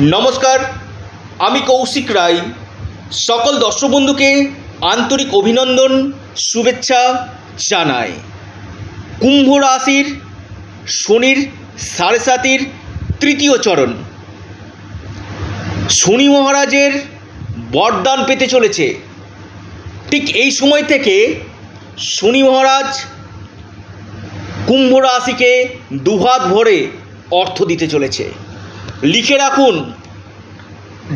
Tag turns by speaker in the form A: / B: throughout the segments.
A: নমস্কার, আমি কৌশিক রায়। সকল দর্শক বন্ধুকে আন্তরিক অভিনন্দন, শুভেচ্ছা জানাই। কুম্ভ রাশির শনির সাড়ে সাতির তৃতীয় চরণ। শনি মহারাজের বরদান পেতে চলেছে। ঠিক এই সময় থেকে শনি মহারাজ কুম্ভ রাশিকে দুহাত ভরে অর্থ দিতে চলেছে। লিখে রাখুন।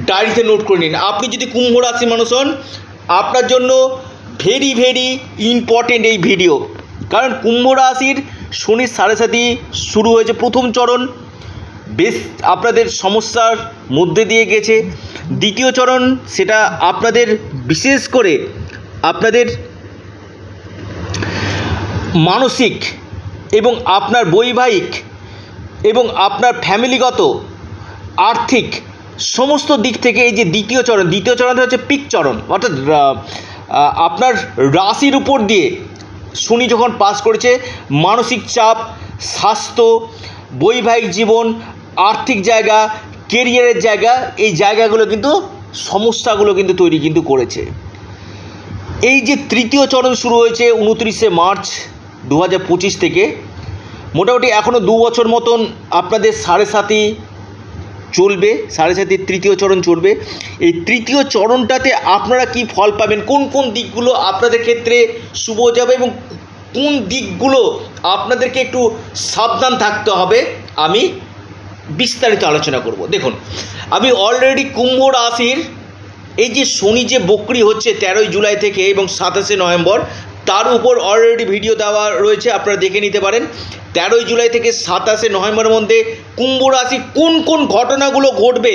A: ডায়েরিতে নোট করে নিন। আপনি যদি কুম্ভ রাশি মানুষ হন, আপনার জন্য ভেরি ভেরি ইম্পর্টেন্ট এই ভিডিও কারণ কুম্ভ রাশির শনির সাড়ে সাথী শুরু হয়েছে প্রথম চরণ। বেশ আপনাদের সমস্যার মধ্যে দিয়ে গেছে। দ্বিতীয় চরণ, সেটা আপনাদের বিশেষ করে আপনাদের মানসিক এবং আপনার বৈবাহিক এবং আপনার ফ্যামিলিগত আর্থিক সমস্ত দিক থেকে এই যে দ্বিতীয় চরণ, দ্বিতীয় চরণটা হচ্ছে পিক চরণ। অর্থাৎ আপনার রাশির উপর দিয়ে শনি যখন পাস করেছে, মানসিক চাপ, স্বাস্থ্য, বৈবাহিক জীবন, আর্থিক জায়গা কেরিয়ারের জায়গা, এই জায়গাগুলো কিন্তু, সমস্যাগুলো কিন্তু তৈরি কিন্তু করেছে। এই যে তৃতীয় চরণ শুরু হয়েছে উনত্রিশে মার্চ দু হাজার পঁচিশ থেকে, মোটামুটি এখনও দু বছর মতন আপনাদের সাড়ে সাতই চলবে, সাড়ে সাতির তৃতীয় চরণ চলবে এই তৃতীয় চরণটাতে আপনারা কি ফল পাবেন? কোন কোন দিকগুলো আপনাদের ক্ষেত্রে শুভ যাবে এবং কোন দিকগুলো আপনাদেরকে একটু সাবধান থাকতে হবে, আমি বিস্তারিত আলোচনা করব। দেখুন, আমি অলরেডি কুম্ভ রাশির এই যে শনি যে বকরি হচ্ছে তেরোই জুলাই থেকে এবং সাতাশে নভেম্বর তার উপর অলরেডি ভিডিও দেওয়া রয়েছে, আপনারা দেখে নিতে পারেন। তেরোই জুলাই থেকে সাতাশে নভেম্বরের মধ্যে কুম্ভ রাশি কোন কোন ঘটনাগুলো ঘটবে,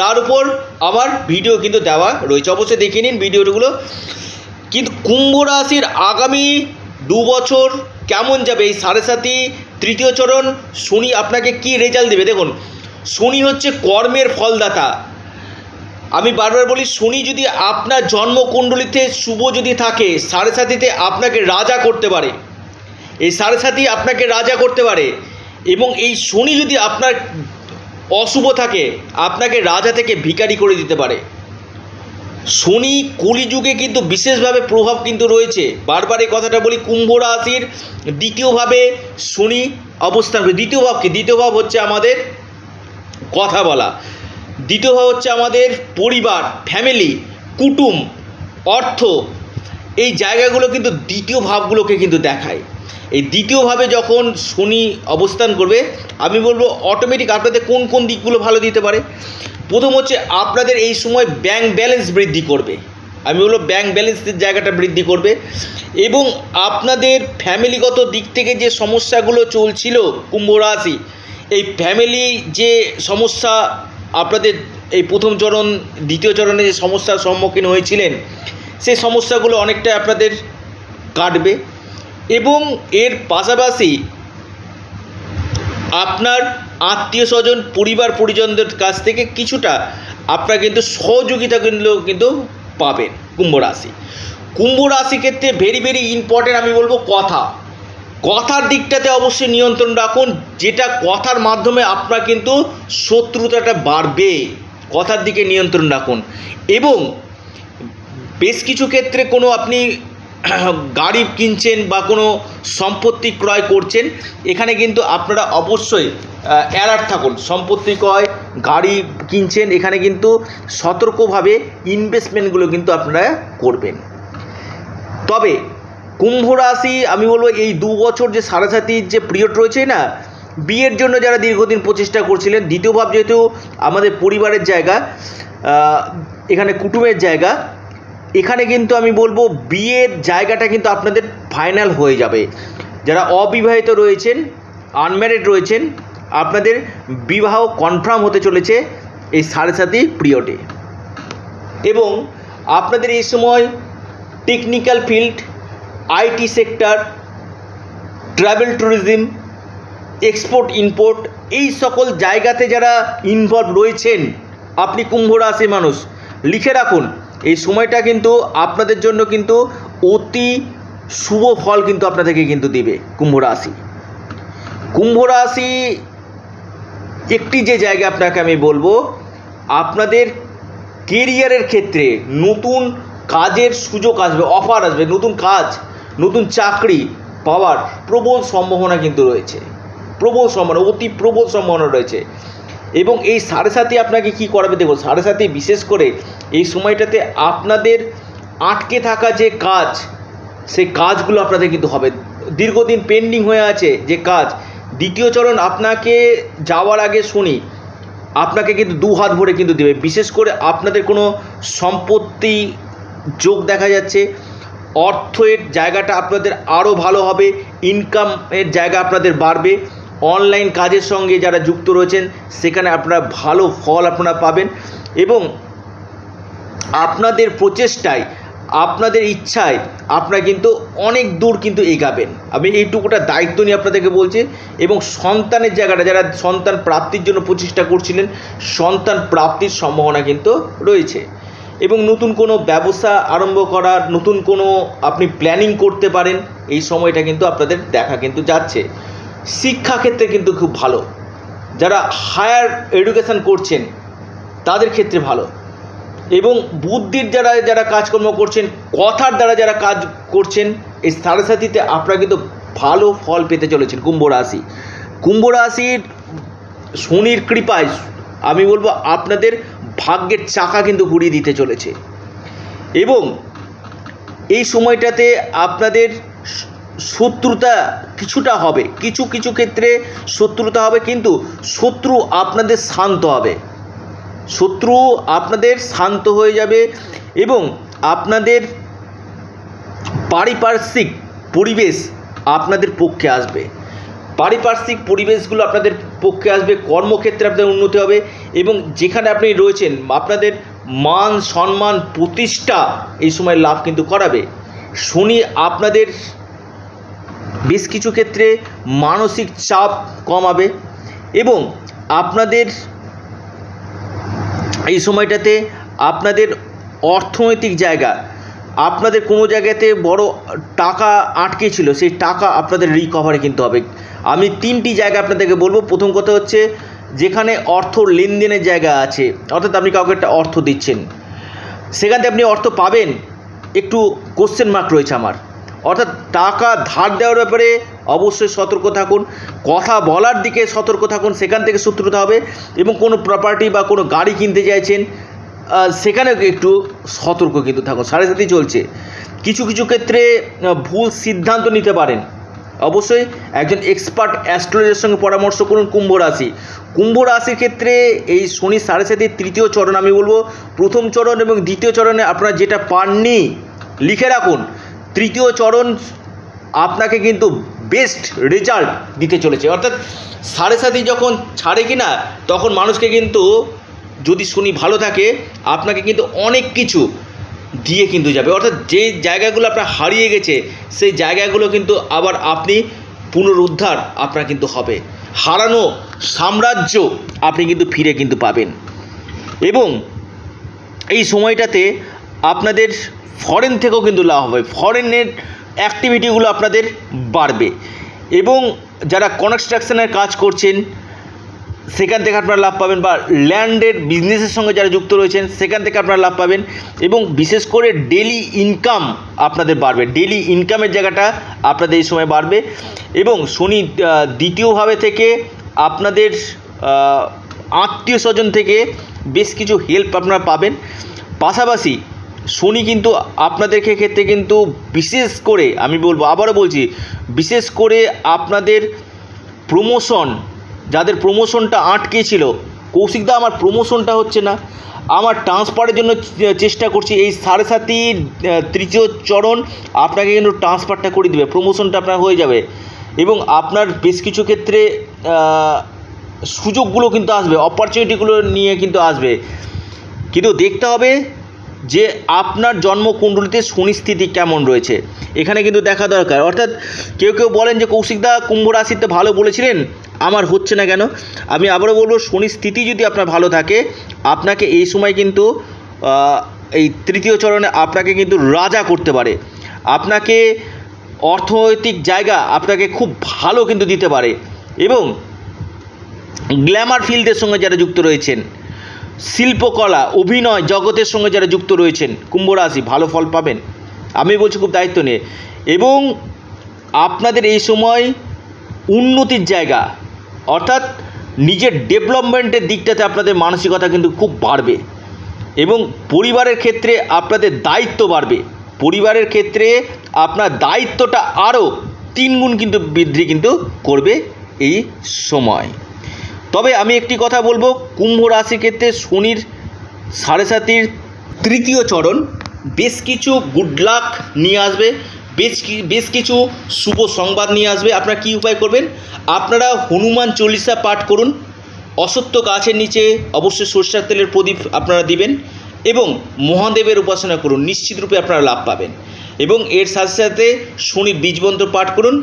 A: তার উপর আমার ভিডিও কিন্তু দেওয়া রয়েছে। অবশ্যই দেখে নিন ভিডিওগুলো কিন্তু কুম্ভ রাশির আগামী দু বছর কেমন যাবে? এই সাড়ে সাতি তৃতীয় চরণ, শনি আপনাকে কি রেজাল্ট দেবে? দেখুন, শনি হচ্ছে কর্মের ফলদাতা। আমি বারবার বলি, শনি যদি আপনার জন্মকুণ্ডলিতে শুভ যদি থাকে সাড়ে সাতিতে আপনাকে রাজা করতে পারে। এই সাড়ে সাতি আপনাকে রাজা করতে পারে এবং এই শনি যদি আপনার অশুভ থাকে, আপনাকে রাজা থেকে ভিখারি করে দিতে পারে। শনি কলিযুগে কিন্তু বিশেষভাবে প্রভাব কিন্তু রয়েছে। বারবার এই কথাটা বলি, কুম্ভ রাশির দ্বিতীয়ভাবে শনি অবস্থান দ্বিতীয় ভাব কি দ্বিতীয় ভাব হচ্ছে আমাদের কথা বলা। দ্বিতীয় হচ্ছে আমাদের পরিবার ফ্যামিলি কুটুম, অর্থ। এই জায়গাগুলো কিন্তু দ্বিতীয় ভাবগুলোকে কিন্তু দেখায়। এই দ্বিতীয়ভাবে যখন শনি অবস্থান করবে, আমি বলব অটোমেটিক আপনাদের কোন কোন দিকগুলো ভালো দিতে পারে? প্রথম হচ্ছে আপনাদের এই সময় ব্যাংক ব্যালেন্স বৃদ্ধি করবে। আমি বলব ব্যাংক ব্যালেন্সের জায়গাটা বৃদ্ধি করবে এবং আপনাদের ফ্যামিলিগত দিক থেকে যে সমস্যাগুলো চলছিল কুম্ভ রাশি, এই ফ্যামিলি যে সমস্যা আপনাদের এই প্রথম চরণ, দ্বিতীয় চরণে যে সমস্যার সম্মুখীন হয়েছিলেন, সেই সমস্যাগুলো অনেকটা আপনাদের কাটবে এবং এর পাশাপাশি আপনার আত্মীয় স্বজন, পরিবার পরিজনদের কাছ থেকে কিছুটা আপনারা কিন্তু সহযোগিতা কিন্তু কিন্তু পাবেন। কুম্ভ রাশি। কুম্ভ রাশি ক্ষেত্রে ভেরি ভেরি ইম্পর্টেন্ট আমি বলব কথা। কথার দিকটাতে অবশ্যই নিয়ন্ত্রণ রাখুন, যেটা কথার মাধ্যমে আপনার কিন্তু শত্রুতাটা বাড়বে। কথার দিকে নিয়ন্ত্রণ রাখুন। এবং বেশ কিছু ক্ষেত্রে কোনো আপনি গাড়ি কিনছেন বা কোনো সম্পত্তি ক্রয় করছেন, এখানে কিন্তু আপনারা অবশ্যই অ্যালার্ট থাকুন। সম্পত্তি ক্রয়, গাড়ি কিনছেন, এখানে কিন্তু সতর্কভাবে ইনভেস্টমেন্টগুলো কিন্তু আপনারা করবেন। তবে কুম্ভ রাশি, আমি বলব এই দু বছর যে সাড়ে সাতির যে পিরিয়ড রয়েছে না, বিয়ের জন্য যারা দীর্ঘদিন প্রচেষ্টা করছিলেন, দ্বিতীয় ভাব যেহেতু আমাদের পরিবারের জায়গা এখানে কুটুমের জায়গা, এখানে কিন্তু আমি বলব বিয়ের জায়গাটা কিন্তু আপনাদের ফাইনাল হয়ে যাবে। যারা অবিবাহিত রয়েছেন আনম্যারিড রয়েছেন, আপনাদের বিবাহ কনফার্ম হতে চলেছে এই সাড়ে সাতি পিরিয়ডে এবং আপনাদের এই সময় technical field IT sector, travel tourism, export, import, এই সকল জায়গাতে যারা ইনভলভ রয়েছেন, আপনি কুম্ভ রাশি মানুষ, লিখে রাখুন, এই সময়টা কিন্তু আপনাদের জন্য কিন্তু অতি শুভ ফল কিন্তু আপনাদেরকে কিন্তু দিবে কুম্ভ রাশি কুম্ভ রাশি একটি যে জায়গা আপনাকে আমি বলব, আপনাদের কেরিয়ারের ক্ষেত্রে নতুন কাজের সুযোগ আসবে অফার আসবে, নতুন কাজ নতুন চাকরি পাওয়ার প্রবল সম্ভাবনা কিন্তু রয়েছে। প্রবল সম্ভাবনা, অতি প্রবল সম্ভাবনা রয়েছে। এবং এই সাড়ে সাথে আপনাকে কি করাবে? দেখুন, সাড়ে সাথে বিশেষ করে এই সময়টাতে আপনাদের আটকে থাকা যে কাজ, সেই কাজগুলো আপনাদের কিন্তু হবে। দীর্ঘদিন পেন্ডিং হয়ে আছে যে কাজ। দ্বিতীয় চরণ আপনাকে যাওয়ার আগে শুনি, আপনাকে কিন্তু দু হাত ভরে কিন্তু দেবে। বিশেষ করে আপনাদের কোনো সম্পত্তি যোগ দেখা যাচ্ছে অর্থের জায়গাটা আপনাদের আরও ভালো হবে ইনকামের জায়গা আপনাদের বাড়বে। অনলাইন কাজের সঙ্গে যারা যুক্ত রয়েছেন, সেখানে আপনারা ভালো ফল আপনারা পাবেন এবং আপনাদের প্রচেষ্টায়, আপনাদের ইচ্ছায় আপনারা কিন্তু অনেক দূর কিন্তু এগাবেন। আমি এইটুকুটা দায়িত্ব নিয়ে আপনাদেরকে বলছি এবং সন্তানের জায়গাটা, যারা সন্তান প্রাপ্তির জন্য প্রচেষ্টা করছিলেন, সন্তান প্রাপ্তির সম্ভাবনা কিন্তু রয়েছে। এবং নতুন কোনো ব্যবসা আরম্ভ করার, নতুন কোনো আপনি প্ল্যানিং করতে পারেন, এই সময়টা কিন্তু আপনাদের দেখা কিন্তু যাচ্ছে। শিক্ষাক্ষেত্রে কিন্তু খুব ভালো। যারা হায়ার এডুকেশন করছেন, তাদের ক্ষেত্রে ভালো। এবং বুদ্ধির যারা যারা কাজকর্ম করছেন, কথার দ্বারা যারা কাজ করছেন, এই সাড়ে সাথীতে আপনারা কিন্তু ভালো ফল পেতে চলেছেন কুম্ভ রাশি। কুম্ভ রাশির শনির কৃপায়, আমি বলব আপনাদের ভাগ্যের চাকা কিন্তু ঘুরিয়ে দিতে চলেছে। এবং এই সময়টাতে আপনাদের শত্রুতা কিছুটা হবে। কিছু কিছু ক্ষেত্রে শত্রুতা হবে, কিন্তু শত্রু আপনাদের শান্ত হবে। শত্রু আপনাদের শান্ত হয়ে যাবে এবং আপনাদের পারিপার্শ্বিক পরিবেশ আপনাদের পক্ষে আসবে। পারিপার্শ্বিক পরিবেশগুলো আপনাদের পক্ষে আসবে, কর্মক্ষেত্রে আপনাদের উন্নতি হবে এবং যেখানে আপনি রয়েছেন, আপনাদের মান, সম্মান, প্রতিষ্ঠা এই সময় লাভ কিন্তু করাবে। শনি আপনাদের বেশ কিছু ক্ষেত্রে মানসিক চাপ কমাবে এবং আপনাদের এই সময়টাতে আপনাদের অর্থনৈতিক জায়গা আপনাদের কোনো জায়গাতে বড় টাকা আটকে ছিল, সেই টাকা আপনাদের রিকভারি কিন্তু হবে। আমি তিনটি জায়গা আপনাদেরকে বলব। প্রথম কথা হচ্ছে, যেখানে অর্থ লেনদেনের জায়গা আছে, অর্থাৎ আপনি কাউকে একটা অর্থ দিচ্ছেন, সেখান থেকে আপনি অর্থ পাবেন, একটু কোশ্চেন মার্ক রয়েছে আমার। অর্থাৎ টাকা ধার দেওয়ার ব্যাপারে অবশ্যই সতর্ক থাকুন, কথা বলার দিকে সতর্ক থাকুন, সেখান থেকে শত্রুতা হবে এবং কোনো প্রপার্টি বা কোনো গাড়ি কিনতে চাইছেন সেখানেও একটু সতর্ক কিন্তু থাকুন সাড়ে সাথেই চলছে। কিছু কিছু ক্ষেত্রে ভুল সিদ্ধান্ত নিতে পারেন। অবশ্যই একজন এক্সপার্ট অ্যাস্ট্রোলজার সঙ্গে পরামর্শ করুন কুম্ভ রাশি। কুম্ভ রাশির ক্ষেত্রে এই শনি সাড়ে সাতির তৃতীয় চরণ আমি বলব। প্রথম চরণ এবং দ্বিতীয় চরণে আপনারা যেটা পাননি, লিখে রাখুন। তৃতীয় চরণ আপনাকে কিন্তু বেস্ট রেজাল্ট দিতে চলেছে। অর্থাৎ সাড়ে সাতি যখন ছাড়ে কিনা, তখন মানুষকে কিন্তু যদি শনি ভালো থাকে, আপনাকে কিন্তু অনেক কিছু দিয়ে কিন্তু যাবে। অর্থাৎ যে জায়গাগুলো আপনার হারিয়ে গেছে, সেই জায়গাগুলো কিন্তু আবার আপনি পুনরুদ্ধার আপনার কিন্তু হবে। হারানো সাম্রাজ্য আপনি কিন্তু ফিরে কিন্তু পাবেন। এবং এই সময়টাতে আপনাদের ফরেন থেকেও কিন্তু লাভ হবে। ফরেনের অ্যাক্টিভিটিগুলো আপনাদের বাড়বে। এবং যারা কনস্ট্রাকশনের কাজ করছেন সেখান থেকে আপনারা লাভ পাবেন বা ল্যান্ডের বিজনেসের সঙ্গে যারা যুক্ত রয়েছেন, সেখান থেকে আপনারা লাভ পাবেন এবং বিশেষ করে ডেলি ইনকাম আপনাদের বাড়বে। ডেলি ইনকামের জায়গাটা আপনাদের এই সময় বাড়বে এবং শনি দ্বিতীয়ভাবে থেকে আপনাদের আত্মীয় স্বজন থেকে বেশ কিছু হেল্প আপনারা পাবেন। পাশাপাশি শনি কিন্তু আপনাদের ক্ষেত্রে কিন্তু বিশেষ করে, আমি বলব, আবারও বলছি, বিশেষ করে আপনাদের প্রমোশন যাদের প্রমোশনটা আটকে ছিল কৌশিকদা আমার প্রমোশনটা হচ্ছে না। আমার ট্রান্সফারের জন্য চেষ্টা করছি। এই সাড়ে আহ, তৃতীয় চরণ আপনাকে কিন্তু ট্রান্সফারটা করে দেবে। প্রমোশনটা আপনার হয়ে যাবে। এবং আপনার বেশ কিছু ক্ষেত্রে সুযোগগুলো কিন্তু আসবে। অপরচুনিটিগুলো নিয়ে কিন্তু আসবে। কিন্তু দেখতে হবে যে আপনার জন্মকুণ্ডলিতে সুনিস্থিতি কেমন রয়েছে? এখানে কিন্তু দেখা দরকার। অর্থাৎ কেউ কেউ বলেন যে, কৌশিকদা, কুম্ভ রাশিতে ভালো বলেছিলেন? আমার হচ্ছে না কেন? আমি আবারও বলব শনির স্থিতি যদি আপনার ভালো থাকে, আপনাকে এই সময় কিন্তু এই তৃতীয় চরণে আপনাকে কিন্তু রাজা করতে পারে। আপনাকে অর্থনৈতিক জায়গা আপনাকে খুব ভালো কিন্তু দিতে পারে। এবং গ্ল্যামার ফিল্ডের সঙ্গে যারা যুক্ত রয়েছেন শিল্পকলা, অভিনয় জগতের সঙ্গে যারা যুক্ত রয়েছেন কুম্ভ রাশি ভালো ফল পাবেন। আমি বলছি খুব দায়িত্ব নিয়ে। এবং আপনাদের এই সময় উন্নতির জায়গা, অর্থাৎ নিজের ডেভেলপমেন্টের দিকটাতে আপনাদের মানসিকতা কিন্তু খুব বাড়বে। এবং পরিবারের ক্ষেত্রে আপনাদের দায়িত্ব বাড়বে। পরিবারের ক্ষেত্রে আপনার দায়িত্বটা আরও তিনগুণ কিন্তু বৃদ্ধি কিন্তু করবে এই সময়। তবে আমি একটি কথা বলব, কুম্ভ রাশির ক্ষেত্রে শনির সাড়ে সাতির তৃতীয় চরণ, বেশ কিছু গুড লাক নিয়ে আসবে, বেশ বেশ কিছু শুভ সংবাদ নিয়ে আসবে। আপনারা কী উপায় করবেন? আপনারা হনুমান চল্লিশা পাঠ করুন, অসত্য গাছের নিচে অবশ্যই সরষের তেলের প্রদীপ আপনারা দিবেন এবং মহাদেবের উপাসনা করুন, নিশ্চিতরূপে আপনারা লাভ পাবেন। এবং এর সাথে সাথে শনির বীজমন্ত্র পাঠ করুন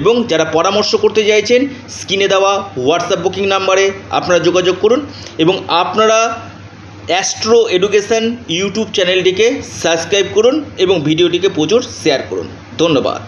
A: এবং যারা পরামর্শ করতে চাইছেন, স্ক্রিনে দেওয়া হোয়াটসঅ্যাপ বুকিং নাম্বারে আপনারা যোগাযোগ করুন এবং আপনারা অ্যাস্ট্রো এডুকেশান ইউটিউব চ্যানেলটিকে সাবস্ক্রাইব করুন এবং ভিডিওটিকে প্রচুর শেয়ার করুন। ধন্যবাদ।